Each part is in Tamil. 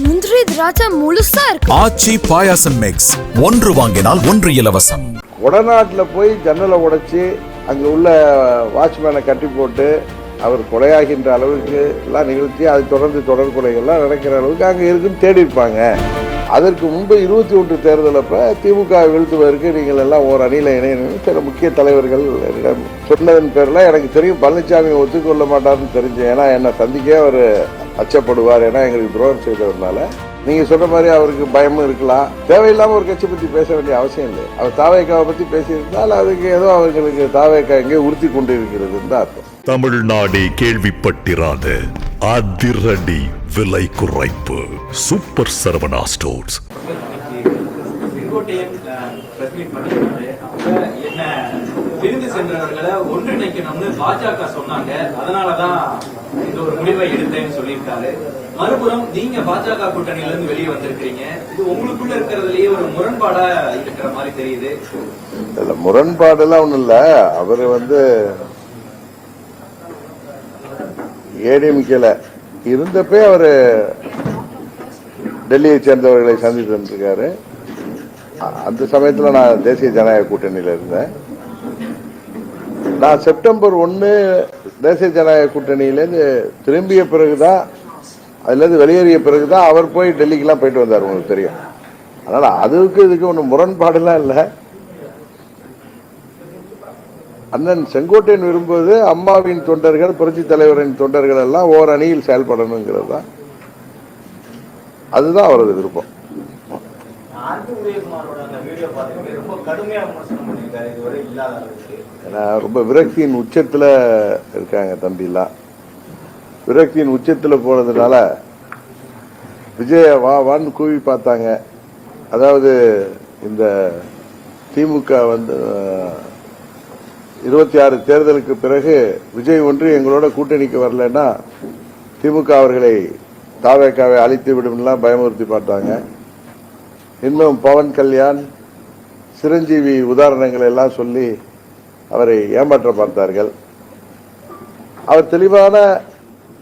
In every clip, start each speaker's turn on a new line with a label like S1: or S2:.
S1: முந்திரி திராட்சை முழுசா இருக்கு.
S2: ஆச்சி பாயாசம் மிக்ஸ் ஒன்று வாங்கினால் ஒன்று இலவசம்.
S3: வடநாட்டில் போய் ஜன்னலை உடைச்சி அங்கே உள்ள வாட்ச்மேனை கட்டி போட்டு அவர் கொலையாகின்ற அளவுக்கு எல்லாம் நிகழ்த்தி அதை தொடர்ந்து தொடர் கொலைகள்லாம் நடக்கிற அளவுக்கு அங்கே இருக்குன்னு தேடி இருப்பாங்க அதற்கு முன்பு இருபத்தி ஒன்று தேர்தல் அப்போ திமுக வீழ்த்துவதற்கு நீங்கள் எல்லாம் ஓர் அணியில் இணையணும் சில முக்கிய தலைவர்கள் என்னிடம் சொன்னதன் பேரில் எனக்கு தெரியும் பழனிசாமி ஒத்துக்கொள்ள மாட்டார்னு தெரிஞ்சேன். ஏன்னா என்னை சந்திக்க அவர் அச்சப்படுவார் ஏன்னா எங்களுக்கு துரோகம் செய்தவர்னால. நீங்க சொன்ன மாதிரி அவருக்கு பயமும் இருக்கலாம். தேவையில்லாமல் ஒரு கட்சி பத்தி பேச வேண்டிய அவசியம் இல்லை. அவர் தாவேக்காவை பத்தி பேசியிருந்தால் அதுக்கு ஏதோ அவர்களுக்கு தாவேக்கா எங்கே உறுத்தி கொண்டு இருக்கிறது தான் அர்த்தம்.
S4: தமிழ்நாடே கேள்விப்பட்டிராத அதிரடி விலை குறைப்பு. சூப்பர் சரவணா ஸ்டோர்ஸ்
S5: பிரிந்து சென்றவர்களை ஒன்றிணைக்கணும்னு பாஜக சொன்னாங்க. அதனாலதான் இந்த ஒரு முடிவை எடுத்தேன்னு சொல்லியிருக்காரு. மறுபுறம் நீங்க பாஜக கூட்டணியில இருந்து வெளியே வந்திருக்கிறீங்க. இது உங்களுக்குள்ள இருக்கிறதுலயே ஒரு முரண்பாடா இருக்கிற மாதிரி தெரியுது.
S3: இதுல முரண்பாடெல்லாம் ஒண்ணும் இல்ல. அவர் வந்து ஏடிஎம்கேல இருந்தப்பே அவர் டெல்லியை சேர்ந்தவர்களை சந்தித்து வந்திருக்காரு. அந்த சமயத்தில் நான் தேசிய ஜனநாயக கூட்டணியில் இருந்தேன். நான் செப்டம்பர் ஒன்று தேசிய ஜனநாயக கூட்டணியிலேருந்து திரும்பிய பிறகுதான் அதுலேருந்து வெளியேறிய பிறகுதான் அவர் போய் டெல்லிக்கெலாம் போயிட்டு வந்தார் உங்களுக்கு தெரியும். அதனால் அதுக்கு இதுக்கு ஒன்றும் முரண்பாடெல்லாம் இல்லை. அண்ணன் செங்கோட்டையன் விரும்புவது அம்மாவின் தொண்டர்கள் புரட்சி தலைவரின் தொண்டர்கள் எல்லாம் ஓர் அணியில் செயல்படணுங்கிறது தான் அதுதான் அவரது விருப்பம்.
S5: ரொம்ப
S3: விரக்தியின் உச்சத்தில் இருக்காங்க தம்பிலாம். விரக்தியின் உச்சத்தில் போனதுனால விஜய வா வான்னு கூவி பார்த்தாங்க. அதாவது இந்த திமுக வந்து இருபத்தி ஆறு தேர்தலுக்கு பிறகு விஜய் ஒன்று எங்களோட கூட்டணிக்கு வரலன்னா திமுக அவர்களை தாவேக்காவை அழித்து விடும்லாம் பயமுறுத்தி பார்த்தாங்க. இன்னும் பவன் கல்யாண் சிரஞ்சீவி உதாரணங்களை எல்லாம் சொல்லி அவரை ஏமாற்ற பார்த்தார்கள். அவர் தெளிவான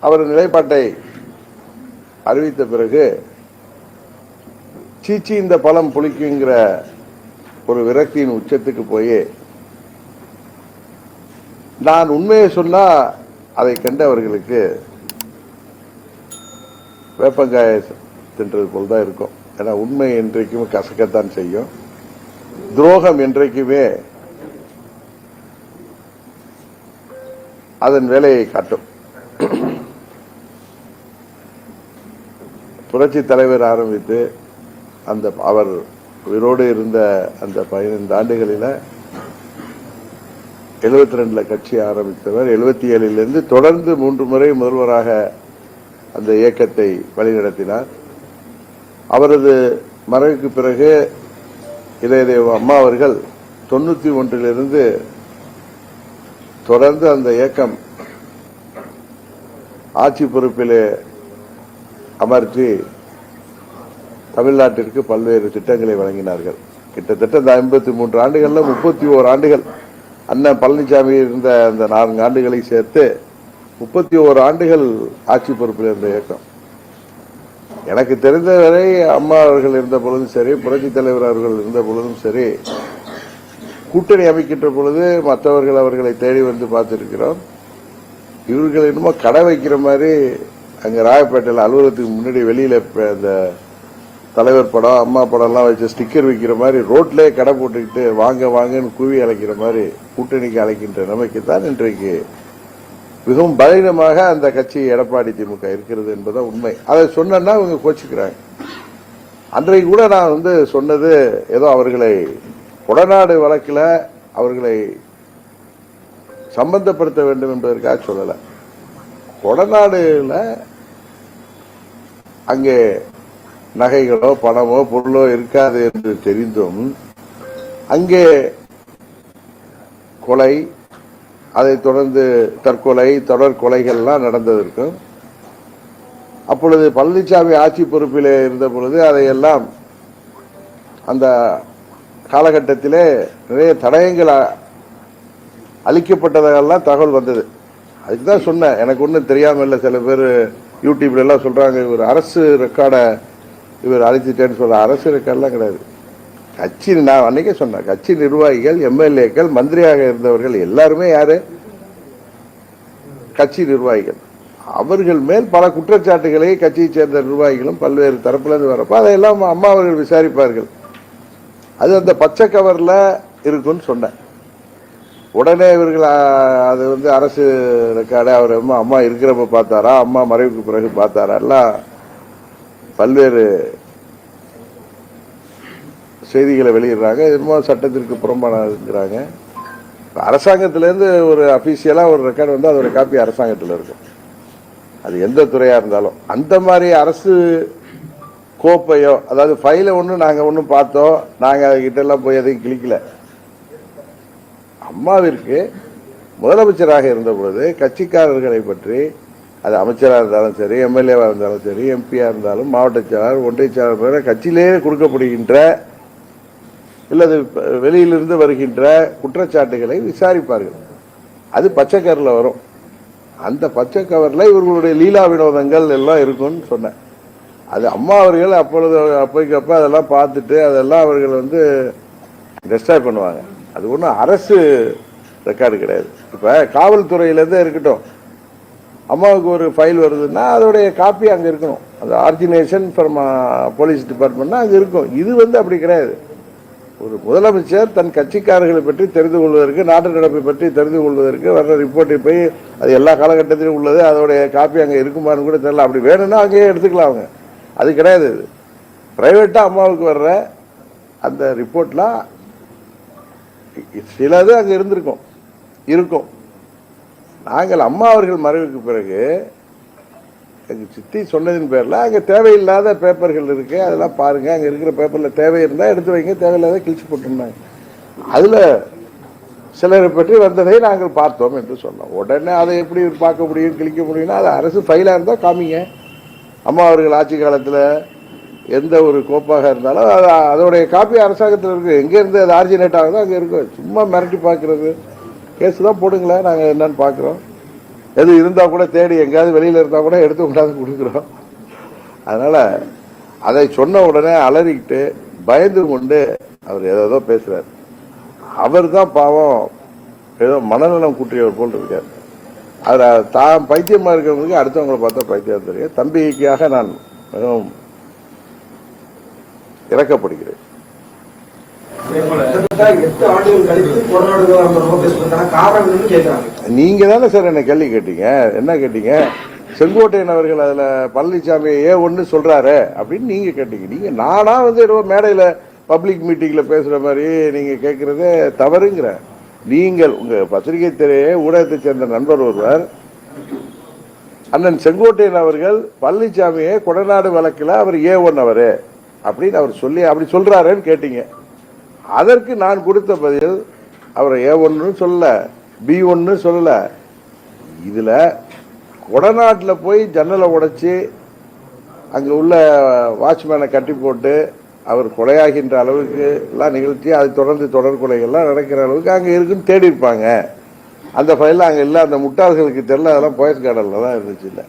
S3: அவர் நிலைப்பாட்டை அறிவித்த பிறகு சீச்சி இந்த பழம் புளிக்குங்கிற ஒரு விரக்தியின் உச்சத்துக்கு போய் நான் உண்மையை சொன்னால் அதை கண்டவர்களுக்கு வேப்பங்காய தின்றது போல் தான் இருக்கும். ஏன்னா உண்மை என்றைக்குமே கசக்கத்தான் செய்யும். துரோகம் என்றைக்குமே அதன் வேலையை காட்டும். புரட்சி தலைவர் ஆரம்பித்து அந்த அவர் உயிரோடு இருந்த அந்த பதினைந்து ஆண்டுகளில் எழுபத்தி ரெண்டுல கட்சி ஆரம்பித்தவர். எழுபத்தி ஏழிலிருந்து தொடர்ந்து மூன்று முறை முதல்வராக அந்த இயக்கத்தை வழிநடத்தினார். அவரது மறைவுக்கு பிறகு இளையதேவ அம்மா அவர்கள் தொண்ணூத்தி ஒன்றிலிருந்து தொடர்ந்து அந்த இயக்கம் ஆட்சி பொறுப்பிலே அமர்த்தி தமிழ்நாட்டிற்கு பல்வேறு திட்டங்களை வழங்கினார்கள். கிட்டத்தட்ட இந்த ஐம்பத்தி மூன்று ஆண்டுகள்ல முப்பத்தி ஓர் ஆண்டுகள் அண்ணன் பழனிசாமி இருந்த அந்த நான்கு ஆண்டுகளை சேர்த்து முப்பத்தி ஓரு ஆண்டுகள் ஆட்சி பொறுப்பில் இருந்த இயக்கம். எனக்கு தெரிந்தவரை அம்மா அவர்கள் இருந்த பொழுதும் சரி புரட்சி தலைவர் அவர்கள் இருந்த பொழுதும் சரி கூட்டணி அமைக்கின்ற பொழுது மற்றவர்கள் அவர்களை தேடி வந்து பார்த்துருக்கிறோம். இவர்கள் என்னமோ கடை வைக்கிற மாதிரி அங்கே ராயப்பேட்டையில் அலுவலகத்துக்கு முன்னாடி வெளியில் இப்ப இந்த தலைவர் படம் அம்மா படம்லாம் வச்சு ஸ்டிக்கர் விற்கிற மாதிரி ரோட்லேயே கடை போட்டுக்கிட்டு வாங்க வாங்கன்னு கூவி அழைக்கிற மாதிரி கூட்டணிக்கு அழைக்கின்ற நிலைமைக்கு தான் இன்றைக்கு மிகவும் பலவீனமாக அந்த கட்சி எடப்பாடி திமுக இருக்கிறது என்பதான் உண்மை. அதை சொன்னா இவங்க கோச்சிக்கிறாங்க. அன்றைக்கு கூட நான் வந்து சொன்னது ஏதோ அவர்களை கொடநாடு வழக்கில் அவர்களை சம்பந்தப்படுத்த வேண்டும் என்பதற்காக சொல்லலை. கொடநாடுல அங்கே நகைகளோ பணமோ பொருளோ இருக்காது என்று தெரிந்தும் அங்கே கொலை அதைத் தொடர்ந்து தற்கொலை தொடர் கொலைகள்லாம் நடந்ததற்கும் அப்பொழுது பழனிசாமி ஆட்சி பொறுப்பிலே இருந்த பொழுது அதையெல்லாம் அந்த காலகட்டத்திலே நிறைய தடயங்கள் அழிக்கப்பட்டதெல்லாம் அளிக்கப்பட்டதெல்லாம் தகவல் வந்தது. அதுக்கு தான் சொன்னேன் எனக்கு ஒன்றும் தெரியாமல் இல்லை சில பேர் யூடியூப்ல எல்லாம் ஒரு அரசு ரெக்கார்டை இவர் அழைச்சிட்டேன்னு சொல்ற அரசு ரெக்கார்ட்லாம் கிடையாது. கட்சி நான் அன்னைக்கே சொன்னேன் கட்சி நிர்வாகிகள் எம்எல்ஏக்கள் மந்திரியாக இருந்தவர்கள் எல்லாருமே யாரு? கட்சி நிர்வாகிகள். அவர்கள் மேல் பல குற்றச்சாட்டுகளை கட்சியைச் சேர்ந்த நிர்வாகிகளும் பல்வேறு தரப்புல இருந்து வரப்போ அதையெல்லாம் அம்மா அவர்கள் விசாரிப்பார்கள். அது அந்த பச்சை கவரில் இருக்குன்னு சொன்னேன் உடனே இவர்கள் அது வந்து அரசு ரெக்கார்டு அவர் அம்மா அம்மா இருக்கிறப்ப பார்த்தாரா அம்மா மறைவுக்கு பிறகு பார்த்தாரா எல்லாம் பல்வேறு செய்திகளை வெளியிடுறாங்க. என்னமோ சட்டத்திற்கு புறம்பானதுங்கிறாங்க. இப்ப அரசாங்கத்திலேருந்து ஒரு அஃபீஷியலாக ஒரு ரெக்கார்டு வந்து அதோட காப்பி அரசாங்கத்தில் இருக்கும் அது எந்த துறையாக இருந்தாலும். அந்த மாதிரி அரசு கோப்பையோ அதாவது ஃபைலை ஒன்றும் நாங்கள் ஒன்றும் பார்த்தோம். நாங்கள் அதுக்கிட்ட எல்லாம் போய் எதையும் கிளிக்கல. அம்மாவிற்கு முதலமைச்சராக இருந்த பொழுது கட்சிக்காரர்களை பற்றி அது அமைச்சராக இருந்தாலும் சரி எம்எல்ஏவாக இருந்தாலும் சரி எம்பியாக இருந்தாலும் மாவட்ட செயலாளர் ஒன்றிய செயலாளர் கட்சியிலேயே கொடுக்கப்படுகின்ற இல்லது வெளியிலிருந்து வருகின்ற குற்றச்சாட்டுகளை விசாரிப்பார்கள். அது பச்சை கவரில் வரும். அந்த பச்சை கவரில் இவர்களுடைய லீலா வினோதங்கள் எல்லாம் இருக்கும்னு சொன்னேன். அது அம்மா அவர்கள் அப்பொழுது அப்போக்கப்போ அதெல்லாம் பார்த்துட்டு அதெல்லாம் அவர்கள் வந்து டெஸ்டாய் பண்ணுவாங்க. அது ஒன்றும் அரசு ரெக்கார்டு கிடையாது. இப்போ காவல்துறையிலேருந்தே இருக்கட்டும். அம்மாவுக்கு ஒரு ஃபைல் வருதுன்னா அதோடைய காப்பி அங்கே இருக்கணும். அது ஆர்ஜினேஷன் ஃப்ரம் போலீஸ் டிபார்ட்மெண்ட்னா அங்கே இருக்கும். இது வந்து அப்படி கிடையாது. ஒரு முதலமைச்சர் தன் கட்சிக்காரர்களை பற்றி தெரிந்து கொள்வதற்கு நாட்டு நடப்பை பற்றி தெரிந்து கொள்வதற்கு வர்ற ரிப்போர்ட்டை போய் அது எல்லா காலகட்டத்திலும் உள்ளது அதோடைய காப்பி அங்கே இருக்குமான்னு கூட தெரியல. அப்படி வேணும்னா அங்கேயே எடுத்துக்கலாம் அவங்க. அது கிடையாது இது. ப்ரைவேட்டாக அம்மாவுக்கு வர்ற அந்த ரிப்போர்ட்லாம் சிலது அங்கே இருந்திருக்கும். இருக்கும். நாங்கள் அம்மா அவர்கள் மறைவுக்கு பிறகு எங்கள் சித்தி சொன்னதின் பேரில் அங்கே தேவையில்லாத பேப்பர்கள் இருக்குது அதெல்லாம் பாருங்கள் அங்கே இருக்கிற பேப்பரில் தேவை இருந்தால் எடுத்து வைங்க தேவையில்லாத கிழிச்சு போட்டுருந்தாங்க. அதில் சிலரை பற்றி வந்ததை நாங்கள் பார்த்தோம் என்று சொன்னோம். உடனே அதை எப்படி பார்க்க முடியும் கிழிக்க முடியும்னா அது அரசு ஃபைலாக இருந்தால் காமிங்க. அம்மா அவர்கள் ஆட்சி காலத்தில் எந்த ஒரு கோப்பாக இருந்தாலும் அது அதோடைய காப்பி அரசாங்கத்தில் இருக்குது எங்கேருந்து அது ஆர்ஜினேட் ஆகுதோ அங்கே இருக்கும் சும்மா மிரட்டி பார்க்குறது. கேஸ் தான் போடுங்களேன் நாங்கள் என்னன்னு பார்க்குறோம். எது இருந்தால் கூட தேடி எங்கேயாவது வெளியில் இருந்தால் கூட எடுத்து கொண்டாந்து கொடுக்குறோம். அதனால் அதை சொன்ன உடனே அலறிக்கிட்டு பயந்து கொண்டு அவர் ஏதோ பேசுகிறார் அவர் தான் பாவம் ஏதோ மனநலம் குற்றியவர் போல் இருக்கார். அவர் தான் பைத்தியமாக இருக்கிறவங்களுக்கு அடுத்தவங்களை பார்த்தா பைத்தியம் தெரியும். தம்பிக்காக நான் மிகவும் இறக்கப்படுகிறேன். நீங்க தானே சார் என்ன கேள்வி கேட்டீங்க? என்ன கேட்டீங்க? செங்கோட்டையன் அவர்கள் அதுல பழனிசாமி ஏ ஒன்னு சொல்றாரு அப்படின்னு நீங்க கேட்டீங்க. நீங்க நானா வந்து ஏதோ மேடையில பப்ளிக் மீட்டிங்ல பேசுற மாதிரி நீங்க கேட்கறது தவறுங்கிற. நீங்கள் உங்க பத்திரிகை துறையே ஊடகத்தை சேர்ந்த நண்பர் ஒருவர் அண்ணன் செங்கோட்டையன் அவர்கள் பழனிசாமியை கொடநாடு வழக்கில் அவர் ஏ ஒன் அவரு அப்படின்னு அவர் சொல்லி அப்படி சொல்றாருன்னு கேட்டீங்க. அதற்கு நான் கொடுத்த பதில் அவர் ஏ ஒன்னு சொல்ல பி ஒன்னு சொல்ல இதில் கொடநாட்டில் போய் ஜன்னலை உடைச்சி அங்கே உள்ள வாட்ச்மேனை கட்டி போட்டு அவர் கொலையாகின்ற அளவுக்கு எல்லாம் நிகழ்த்தி அது தொடர்ந்து தொடர் கொலைகள்லாம் நடக்கிற அளவுக்கு அங்கே இருக்குன்னு தேடி இருப்பாங்க அந்த ஃபைலில் அங்கே இல்லை அந்த முட்டாள்களுக்கு தெரியல அதெல்லாம் போயஸ் கார்டனில் தான் இருந்துச்சு இல்லை.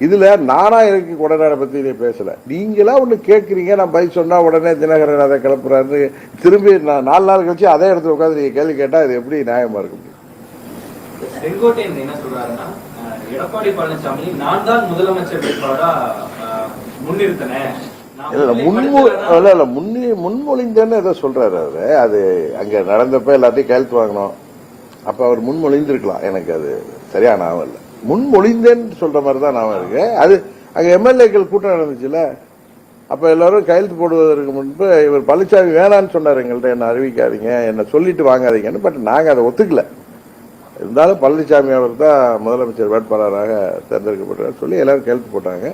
S3: இதுல நானா எனக்கு கொடநாடை பத்தி நீ பேசல. நீங்களா ஒண்ணு கேக்குறீங்க நான் பதில் சொன்னா உடனே தினகரன் அதை கிளப்புறாரு திரும்பி நான் நாலு நாள் கழிச்சு அதே இடத்துல உட்காந்து நீங்க கேள்வி கேட்டா இது எப்படி நியாயமா இருக்க முடியும்
S5: செங்கோட்டையன் என்ன சொல்றாருன்னா எடப்பாடி பழனிசாமி நான் தான் முதலமைச்சர் வேட்பாளரா முன்னிறுத்தினேன்.
S3: இல்ல இல்ல இல்ல முன்னி முன்மொழிந்தேன்னு ஏதோ சொல்றாரு அவரு. அது அங்க நடந்தப்ப எல்லாத்தையும் கையெழுத்து வாங்கணும். அப்ப அவர் முன்மொழிந்திருக்கலாம் எனக்கு அது சரியா ஞாபகம் இல்லை முன்மொழிந்தேன்னு சொல்ற மாதிரி தான் ஞாபகம் இருக்கு. அது அங்க எம்எல்ஏக்கள் கூட்டம் நடந்துச்சுல அப்ப எல்லாரும் கையெழுத்து போடுவதற்கு முன்பு இவர் பழனிசாமி வேணான்னு சொன்னார் எங்கள்கிட்ட என்ன அறிவிக்காதீங்க என்ன சொல்லிட்டு வாங்காதீங்கன்னு பட் நாங்க அதை ஒத்துக்கல. இருந்தாலும் பழனிசாமி அவர் தான் முதலமைச்சர் வேட்பாளராக தேர்ந்தெடுக்கப்பட்டார் சொல்லி எல்லாரும் கையெழுத்து போட்டாங்க.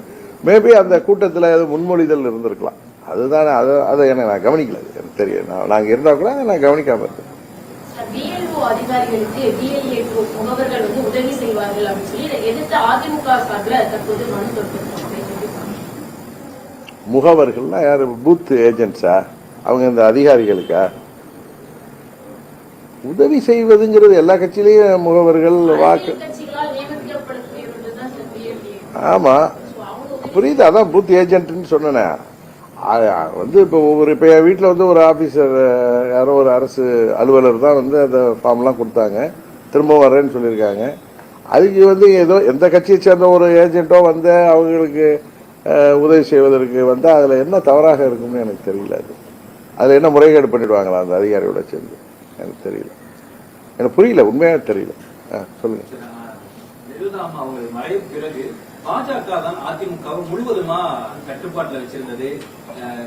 S3: மேபி அந்த கூட்டத்தில் ஏதோ முன்மொழிதல் இருந்திருக்கலாம். அதுதான் அதை அதை எனக்கு நான் கவனிக்கல எனக்கு தெரியும் நான் நாங்கள் இருந்தால் கூட நான் கவனிக்காம இருந்தேன்
S6: செய்வார்கள் அப்படின்னு சொல்லி எதிர்த்து அதிமுக சார்பில் தற்போது மனு தொடுத்திருக்காங்க
S3: முகவர்கள்னா யார்? பூத் ஏஜென்ட்ஸா? அவங்க இந்த அதிகாரிகளுக்கா? உதவி செய்வதுங்கிறது எல்லா கட்சியிலையும் முகவர்கள் வாக்கு.
S6: கட்சிகளால் நியமிக்கப்படக்கூடியவர்கள் தான் பிஎல்ஏ
S3: ஆமா. புரியுது அதான் பூத் ஏஜென்ட்னு சொன்னேனே. வந்து இப்போ ஒவ்வொரு இப்போ என் வீட்டில் வந்து ஒரு ஆஃபீஸர் யாரோ ஒரு அரசு அலுவலர் தான் வந்து அந்த ஃபார்ம்லாம் கொடுத்தாங்க. திரும்ப வரேன்னு சொல்லியிருக்காங்க. அதுக்கு வந்து ஏதோ எந்த கட்சியை சேர்ந்த ஒரு ஏஜென்ட்டோ வந்து அவங்களுக்கு உதவி செய்வதற்கு வந்து அதில் என்ன தவறாக இருக்கும்னு எனக்கு தெரியல அது. அதில் என்ன முறைகேடு பண்ணிடுவாங்களா அந்த அதிகாரியோட சேர்ந்து? எனக்கு தெரியல. எனக்கு புரியல உண்மையாக தெரியல. ஆ சொல்லுங்கள்
S5: பாஜக தான் அதிமுக முழுவதுமா கட்டுப்பாட்டுல வச்சிருந்தது. அஹ்,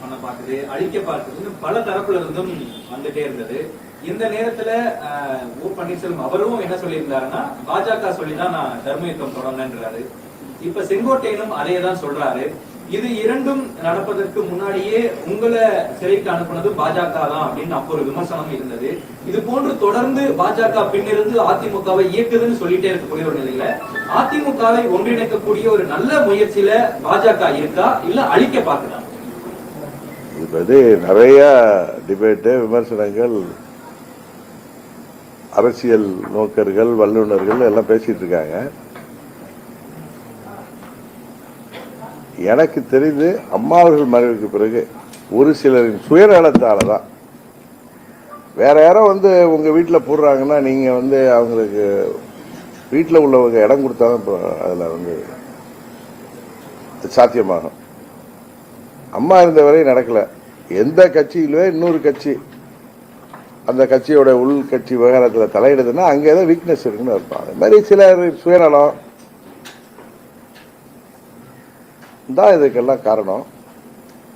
S5: பண்ண பார்த்தது அழிக்க பார்த்ததுன்னு பல தரப்புல இருந்தும் வந்துட்டே இருந்தது. இந்த நேரத்துல ஓ பன்னீர்செல்வம் அவரும் என்ன சொல்லியிருந்தாருன்னா பாஜக சொல்லிதான் நான் தர்மயுத்தம் தொடங்கின்றாரு. இப்ப செங்கோட்டையனும் அதையதான் தான் சொல்றாரு. இது இரண்டும் நடப்பதற்கு முன்னாடியே உங்களை சிறைக்கு அனுப்புனது பாஜக தான் அப்படின்னு அப்போ ஒரு விமர்சனம் இருந்தது. இது போன்று தொடர்ந்து பாஜக பின்னிருந்து அதிமுகவை இயக்குதுன்னு சொல்லிட்டே இருக்கக்கூடிய ஒரு நிலையில அதிமுகவை ஒன்றிணைக்கக்கூடிய ஒரு நல்ல முயற்சியில பாஜக இருக்கா? இல்ல அழிக்க பாக்குதான்
S3: இது நிறைய டிபேட்டு விமர்சனங்கள் அரசியல் நோக்கர்கள் வல்லுநர்கள் எல்லாம் பேசிட்டு இருக்காங்க. எனக்கு தெரிந்து அம்மா அவர்கள் மறைவுக்கு பிறகு ஒரு சிலரின் சுயநலத்தால தான் வேற யாரோ வந்து உங்க வீட்டில் போடுறாங்கன்னா நீங்க வந்து அவங்களுக்கு வீட்டில் உள்ளவங்க இடம் கொடுத்தாதான் இப்போ அதில் வந்து சாத்தியமாகும். அம்மா இருந்த வரை நடக்கல. எந்த கட்சியிலுமே இன்னொரு கட்சி அந்த கட்சியோட உள் கட்சி விவகாரத்தில் தலையிடுதுன்னா அங்கே ஏதோ வீக்னஸ் இருக்குன்னு இருப்பாங்க அது மாதிரி சிலர் சுயநலம். தான் இதுக்கெல்லாம் காரணம்.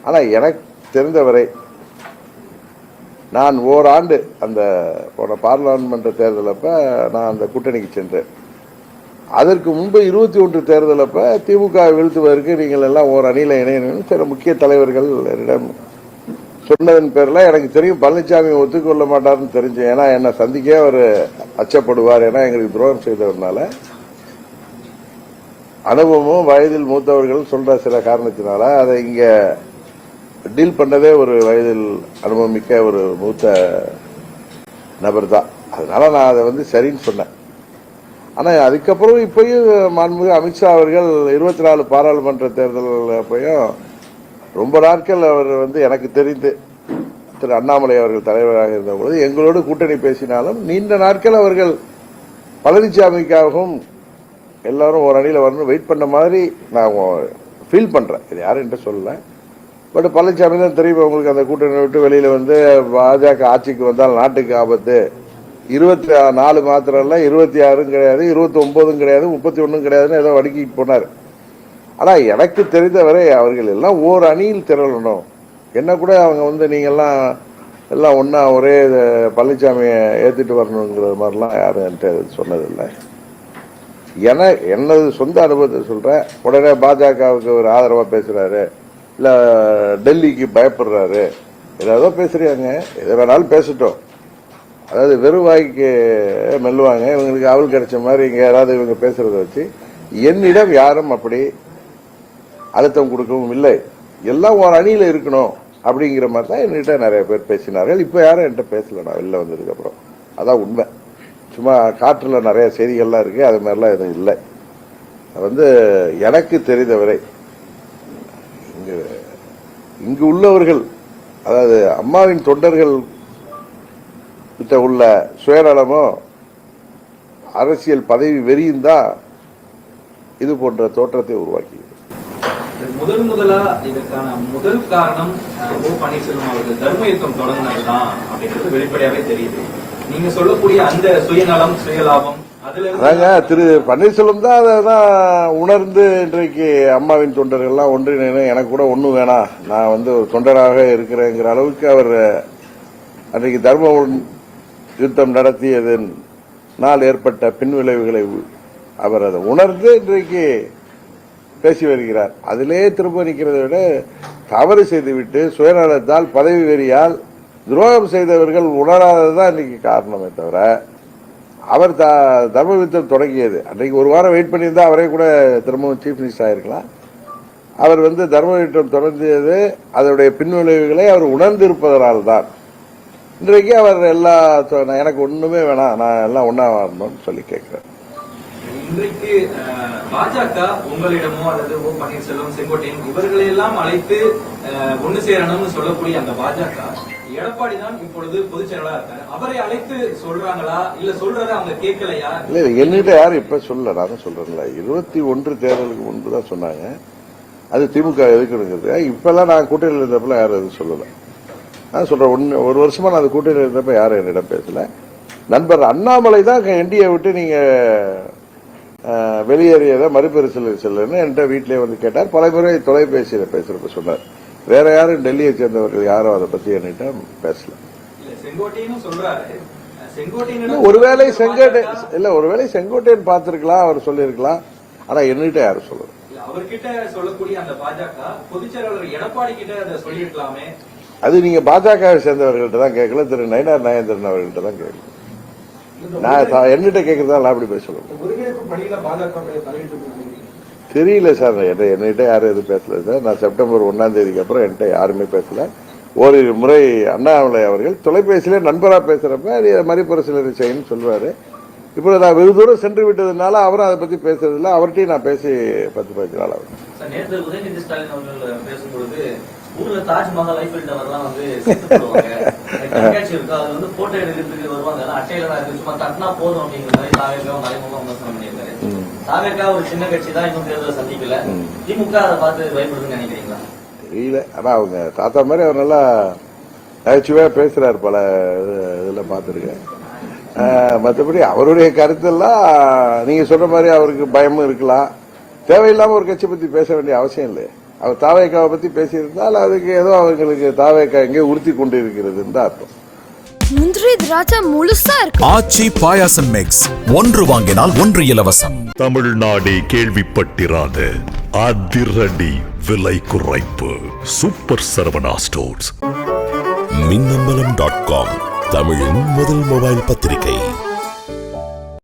S3: ஆனால் எனக்கு தெரிந்தவரை நான் ஓராண்டு அந்த போன பாராளுமன்ற தேர்தலப்போ நான் அந்த கூட்டணிக்கு சென்றேன். அதற்கு முன்பு இருபத்தி ஒன்று தேர்தலப்போ திமுக வீழ்த்துவதற்கு நீங்கள் எல்லாம் ஓர் அணியில் இணையணும்னு சில முக்கிய தலைவர்கள் என்னிடம் சொன்னதன் பேர்ல எனக்கு தெரியும் பழனிசாமி ஒத்துக்கொள்ள மாட்டார்னு தெரிஞ்சு ஏன்னா என்னை சந்திக்க அவர் அச்சப்படுவார் ஏன்னா எங்களுக்கு துரோகம் செய்தவர்னால. அனுபவமும் வயதில் மூத்தவர்கள் சொல்ற சில காரணத்தினால அதை இங்க டீல் பண்ணதே ஒரு வயதில் அனுபவம் மிக்க ஒரு மூத்த நபர் தான் அதனால நான் அதை வந்து சரின்னு சொன்னேன். ஆனா அதுக்கப்புறம் இப்பயும் மாண்புமிகு அமித்ஷா அவர்கள் இருபத்தி நாலு பாராளுமன்ற தேர்தல் அப்பயும் ரொம்ப நாட்கள் அவர் வந்து எனக்கு தெரிந்து திரு அண்ணாமலை அவர்கள் தலைவராக இருந்தபொழுது எங்களோடு கூட்டணி பேசினாலும் நீண்ட நாட்கள் அவர்கள் பழனிசாமிக்காகவும் எல்லாரும் ஒரு அணியில் வரணும் வெயிட் பண்ண மாதிரி நான் ஃபீல் பண்ணுறேன் இது யாரும் சொல்லலை சொல்லல. பட் பழனிசாமி தான் தெரியும் உங்களுக்கு அந்த கூட்டணி விட்டு வெளியில் வந்து பாஜக ஆட்சிக்கு வந்தால் நாட்டுக்கு ஆபத்து. இருபத்தி நாலு மாத்திரம் இல்லை இருபத்தி ஆறும் கிடையாது இருபத்தி ஒம்போதும் கிடையாது முப்பத்தி ஒன்றும் கிடையாதுன்னு ஏதோ வடுக்கிட்டு போனார். ஆனால் எனக்கு தெரிந்தவரை அவர்கள் எல்லாம் ஓர் அணியில் திரளணும். என்ன கூட அவங்க வந்து நீங்கள்லாம் எல்லாம் ஒன்றா ஒரே பழனிசாமியை ஏத்திட்டு வரணுங்கிற மாதிரிலாம் யாரும் என்கிட்ட சொன்னதில்லை. என எனது சொந்த அனுபவத்தை சொல்கிறேன் உடனே பாஜகவுக்கு ஒரு ஆதரவாக பேசுகிறாரு இல்லை டெல்லிக்கு பயப்படுறாரு. ஏதாவது பேசுகிறாங்க எது வேணாலும் பேசட்டும். அதாவது வெறும் வாய்க்கு மெல்லுவாங்க. இவங்களுக்கு அவள் கிடைச்ச மாதிரி இங்கே யாராவது இவங்க பேசுகிறத வச்சு என்னிடம் யாரும் அப்படி அழுத்தம் கொடுக்கவும் இல்லை. எல்லாம் ஒரு அணியில் இருக்கணும் அப்படிங்கிற மாதிரி தான் என்கிட்ட நிறைய பேர் பேசினார்கள். இப்போ யாரும் என்கிட்ட பேசலை. நான் வெளில வந்ததுக்கு அப்புறம். அதான் உண்மை. சும்மா காற்றில் நிறைய செய்திகள்லாம் இருக்குது அது மாதிரிலாம் எதுவும் இல்லை. அது வந்து எனக்கு தெரிந்தவரை இங்கு இங்கு உள்ளவர்கள் அதாவது அம்மாவின் தொண்டர்கள் கிட்ட உள்ள சுயநலமோ அரசியல் பதவி வெறியும் தான் இது போன்ற தோற்றத்தை உருவாக்கியது
S5: முதல் முதலா இதற்கான முதல் காரணம் ஓ பன்னீர்செல்வம் அவர்கள் தர்ம யுத்தம் தொடங்கினதுதான் அப்படின்றது வெளிப்படையாவே தெரியுது. நீங்க சொல்லக்கூடிய அந்த சுயநலம் சுயலாபம்
S3: அதாங்க திரு. பன்னீர்செல்வம் தான் அதான் உணர்ந்து இன்றைக்கு அம்மாவின் தொண்டர்கள்லாம் ஒன்றிணைந்து எனக்கு கூட ஒன்றும் வேணாம். நான் வந்து ஒரு தொண்டராக இருக்கிறேங்கிற அளவுக்கு அவர் அன்றைக்கு தர்ம யுத்தம் நடத்தியதன் நாள் ஏற்பட்ட பின்விளைவுகளை அவர் அதை உணர்ந்து இன்றைக்கு பேசி வருகிறார். அதிலே திரும்ப நிற்கிறதை விட தவறு செய்துவிட்டு சுயநலத்தால் பதவி வெறியால் துரோகம் செய்தவர்கள் உணராததுதான் இன்னைக்கு காரணமே தவிர அவர் த தர்ம யுத்தம் தொடங்கியது. அன்றைக்கு ஒரு வாரம் வெயிட் பண்ணியிருந்தால் அவரே கூட திரும்பவும் சீஃப் மினிஸ்டர் ஆகிருக்கலாம் அவர் வந்து தர்ம யுத்தம் தொடங்கியது அதனுடைய பின்விளைவுகளை அவர் உணர்ந்திருப்பதனால் தான் இன்றைக்கு அவர் எல்லா நான் எனக்கு ஒன்றுமே வேணாம் நான் எல்லாம் ஒன்றா வரணும்னு சொல்லி கேட்குறேன்.
S5: இன்றைக்கு பாஜக உங்களிடமோ அல்லது ஓ பன்னீர்செல்வம் செங்கோட்டையன் இவர்களை எல்லாம் அழைத்து அஹ், ஒண்ணு சேரணும்னு சொல்லக்கூடிய அந்த பாஜக எடப்பாடி தான் இப்பொழுது பொதுச் செயலாளர் இருக்காரு. அவரை அழைத்து சொல்றாங்களா? இல்ல சொல்றதை அவங்க கேட்கலையா?
S3: இல்ல இல்ல, என்கிட்ட யாரும் இப்ப சொல்லல. நான் சொல்றேன்ல. இருபத்தி ஒன்று தேர்தலுக்கு முன்பு தான் சொன்னாங்க. அது திமுக எதுக்குங்கிறது. இப்பெல்லாம் நான் கூட்டணியில் இருந்தப்பெல்லாம் யாரும் எதுவும் சொல்லல. நான் சொல்றேன் ஒன்று ஒரு வருஷமா நான் அந்த கூட்டணியில் இருந்தப்ப யாரும் என்னிடம் பேசல. நண்பர் அண்ணாமலை தான் என்டிஏ விட்டு நீங்க வெளியேறியதை மறுபரிசீலனை செல்லுன்னு என்கிட்ட வீட்டிலே வந்து கேட்டார். பல முறை தொலைபேசியில பேசுறப்ப சொன்னார். வேற யாரும் டெல்லியை சேர்ந்தவர்கள் யாரும் அதை பத்தி என்கிட்ட பேசல. ஒருவேளை செங்கோட்டை இல்ல ஒருவேளை செங்கோட்டையன் பார்த்திருக்கலாம் அவர் சொல்லியிருக்கலாம். ஆனா என்கிட்ட யாரும் சொல்லல.
S5: இல்ல, அவர்கிட்ட சொல்லக்கூடிய அந்த பாஜக பொதுச் செயலாளர் எடப்பாடி கிட்ட அதை சொல்லியிருக்கலாமே.
S3: அது நீங்க பாஜகவை சேர்ந்தவர்கள்ட்ட தான் கேட்கல திரு நயினார் நாயந்திரன் அவர்கள்ட்ட தான் கேட்கல. நான் என்கிட்ட கேட்கறதா அப்படி
S7: போயிருக்கீங்க.
S3: தெரியல சார் என்கிட்ட என்கிட்ட யாரும் எதுவும் பேசல சார். நான் செப்டம்பர் ஒன்னாம் தேதிக்கு அப்புறம் என்கிட்ட யாருமே பேசல. ஒரு முறை அண்ணாமலை அவர்கள் தொலைபேசியில நண்பரா பேசுறப்ப அது மறுபரிசீலனை செய்யணும்னு சொல்லுவாரு. இப்போ நான் வெகு தூரம் சென்று விட்டதுனால அவரும் அதை பத்தி பேசுறதில்ல. அவர்கிட்டயும் நான் பேசி பத்து பதினஞ்சு நாள் ஆகுது.
S8: ஊர்ல தாஜ்மஹால் ஐபிஎல் டவர்லாம் வந்து செத்து போடுவாங்க. கண்காட்சி இருக்கு? அது வந்து போட்டோ எடுக்கிறதுக்கு வருவாங்க. ஆனா அட்டையில தான் இருக்கு. சும்மா தட்டினா போதும் அப்படிங்கிற மாதிரி தாவேக்கா மறைமுகம் விமர்சனம் பண்ணியிருக்காரு தாவேக்கா ஒரு சின்ன கட்சி தான் இன்னும் தேர்தலை சந்திக்கல. திமுக அதை பார்த்து பயப்படுதுன்னு நினைக்கிறீங்களா?
S3: தெரியல. ஆனா அவங்க தாத்தா மாதிரி அவர் நல்லா நகைச்சுவையா பேசுறாரு பல. இது- இதுல பார்த்துருக்கேன். மற்றபடி அவருடைய கருத்தெல்லாம் நீங்க சொல்ற மாதிரி அவருக்கு பயமும் இருக்கலாம். தேவையில்லாம ஒரு கட்சி பத்தி பேச வேண்டிய அவசியம் இல்லை அவர் தாவேக்காவை பத்தி பேசியிருந்தால் அதுக்கு ஏதோ அவங்களுக்கு தாவேக்கா எங்கேயோ உறுத்தி கொண்டு இருக்கிறதுன்னு தான் அர்த்தம்
S1: முந்திரி திராட்சை முழுசா இருக்கு.
S2: ஆச்சி பாயாசம் மிக்ஸ் ஒன்று வாங்கினால் ஒன்று இலவசம்.
S4: தமிழ்நாடே கேள்விப்பட்டிராத அதிரடி விலை குறைப்பு. Super Saravana stores
S9: Minnambalam dot com தமிழின் முதல் மொபைல் பத்திரிகை.